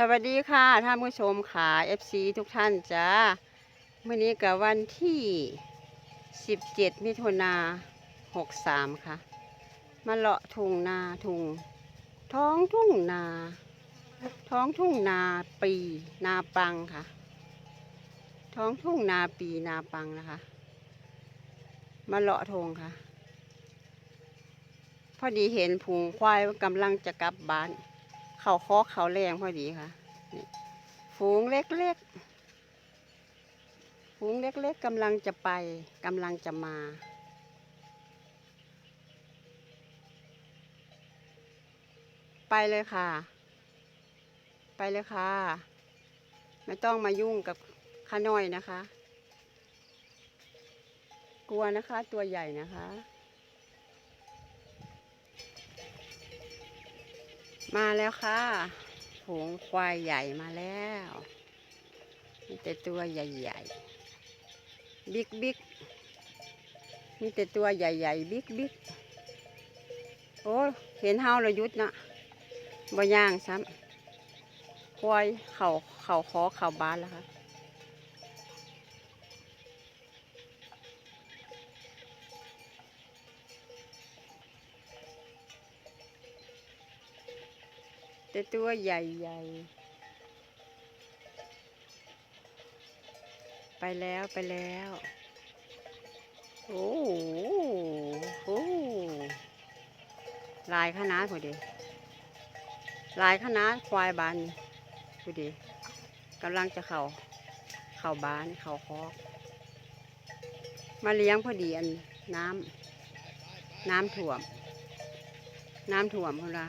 สวัสดีค่ะท่านผู้ชมค่ะ FC ทุกท่านจ้าเมื่อนี้กับวันที่ 17 มิถุนา63 ค่ะ มาเลาะทุ่งนาทุ่งท้องทุ่งนา ท้องทุ่งนาปีนาปังค่ะ ท้องทุ่งนาปีนาปังนะคะ มาเลาะทงค่ะ พอดีเห็นผูงควายกำลังจะกลับบ้าน เขาคอเขาแรงพอดีค่ะนี่ฝูงเล็กๆฝูงเล็กๆกำลังจะไปกำลังจะมา ไปเลยค่ะ ไปเลยค่ะ ไม่ต้องมายุ่งกับข้าน้อยนะคะ กลัวนะคะตัวใหญ่นะคะ มาแล้วค่ะฝูงควายใหญ่มาแล้วมีแต่ตัวใหญ่ๆ บิ๊กบิ๊กมีแต่ตัวใหญ่ๆ บิ๊กบิ๊กโอ้เห็นเฮาเรายุดนะบ่ย่างซ้ำควายเข่าเข่าคอเข่าบ้านแล้วค่ะ แต่ตัวใหญ่ๆ ไปแล้วไปแล้ว โอ้โหโอ้โหลายขนาดพอดี ลายขนาดควายบานพอดีกำลังจะเข่าเข่าบ้านเข่าคอกมาเลี้ยงพอดีอันน้ำน้ำถ่วม น้ำถ่วมคุณละ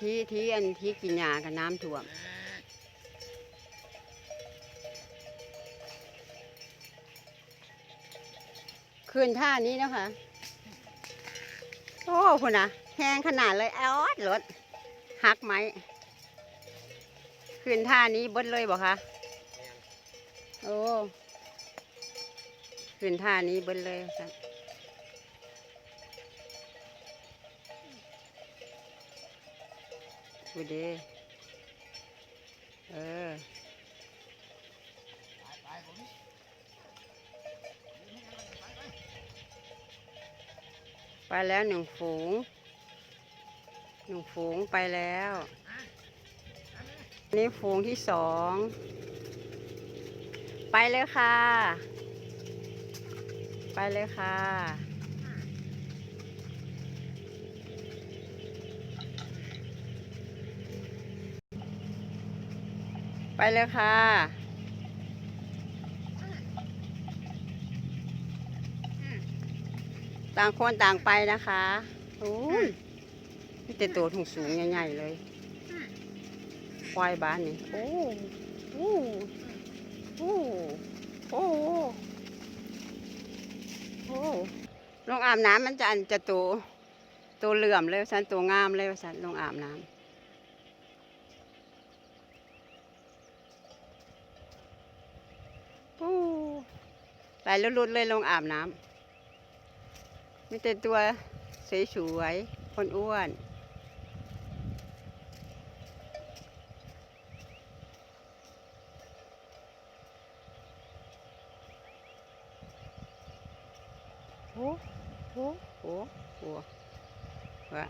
ที่ที่อันที่กินยากับน้ำท่วมคืนท่านี้นะคะ โอ้คุณนะแห้งขนาดเลยแอดรถหักไหมคืนท่านี้เบดเลยบอกคะโอ้คืนท่านี้เบดเลยค่ ดูดิเออไปแล้วหนึ่งฝูง หนึ่งฝูงไปแล้วนนี้ฝูงที่สอง ไปเลยค่ะ ไปเลยค่ะ ไปเลยค่ะ ต่างคนต่างไปนะคะโอ้ยนี่แต่ตัวถุงสูงใหญ่ๆเลย ควายบ้านนี่ โอ้โอ้โอ้โอ้โอ้ลงอาบน้ำมันจะอันจะตัวตัวเหลื่อมเลยสันตัวงามเลยสันลงอาบน้ำ ปู้ ไหลลุดๆเลยลงอาบน้ำมีแต่ตัวสวยๆคนอ้วน โอ้โหโอ้โหวะ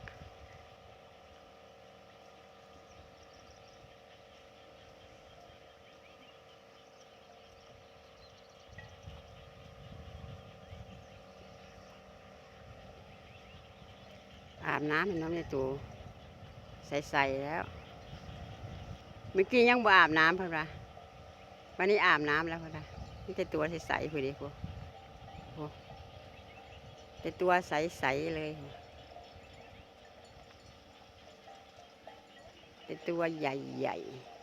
อา บน้ำเห็นน้ำในตู้ใส่ๆแล้ว เมื่อกี้ยังบ่อาบน้ำเพิ่นะวันนี้อาบน้ำแล้วเพิ่นว่ามีแต่ตัวใสๆพอดีพวกโอ้แต่ตัวใสๆเลยแต่ตัวใหญ่ๆ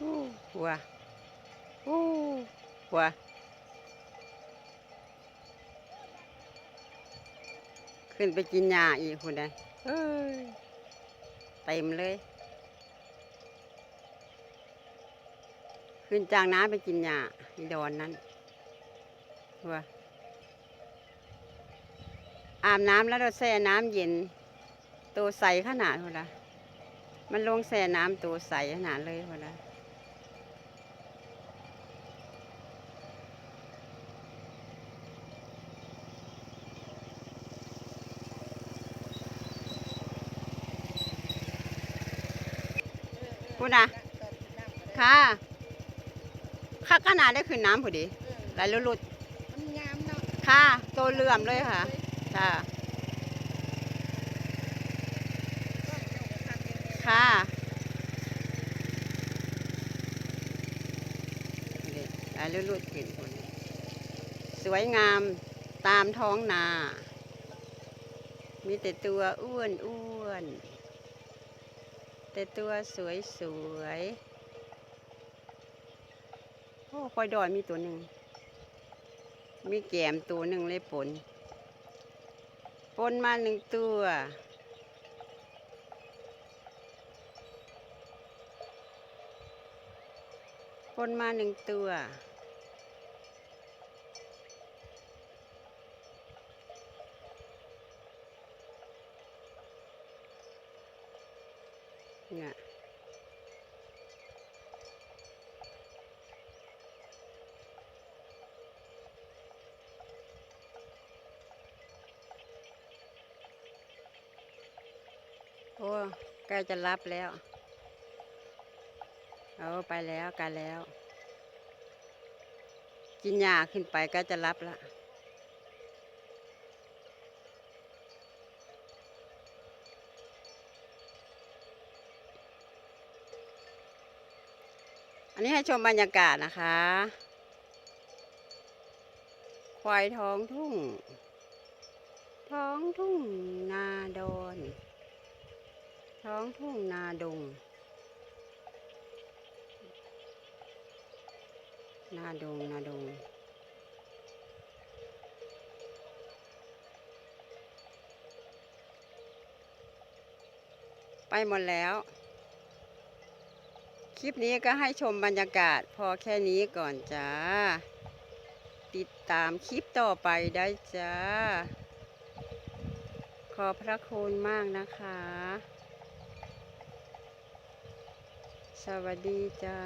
อ หัวอู้หัวขึ้นไปกินหญ้าอีกคุณได้เอ้ยเต็มเลย ขึ้นจากน้ำไปกินหญ้าอีดอนนั้นหัวอาบน้ำแล้วเราแช่น้ำเย็น ตัวใสขนาดหัวละมันลงแช่น้ำตัวใสขนาดเลยหัวละ คุณนะค่ะข้าขนาดได้ขึ้นน้ำพอดีไหลลุดมันงามเนาะๆค่ะตัวเหลื่อมเลยค่ะค่ะค่ะนี่ลายลุดๆเห็นคนสวยงามตามท้องนา มีแต่ตัวอ้วนอ้วนๆ แต่ตัวสวยสวยๆโอ้คอยดอยมีตัวหนึ่ง มีแกมตัวหนึ่งเลยปน ปนมาหนึ่งตัวปนมาหนึ่งตัว โอ้ใกล้จะรับแล้วเอาไปแล้วกันแล้ว กินยาขึ้นไปก็จะรับละอันนี้ให้ชมบรรยากาศนะคะ ควายท้องทุ่ง ท้องทุ่งนาดอน ท้องทุ่งนาดง นาดง นาดง ไปหมดแล้ว คลิปนี้ก็ให้ชมบรรยากาศพอแค่นี้ก่อนจ้า ติดตามคลิปต่อไปได้จ้าขอบพระคุณมากนะคะ สวัสดีจ้า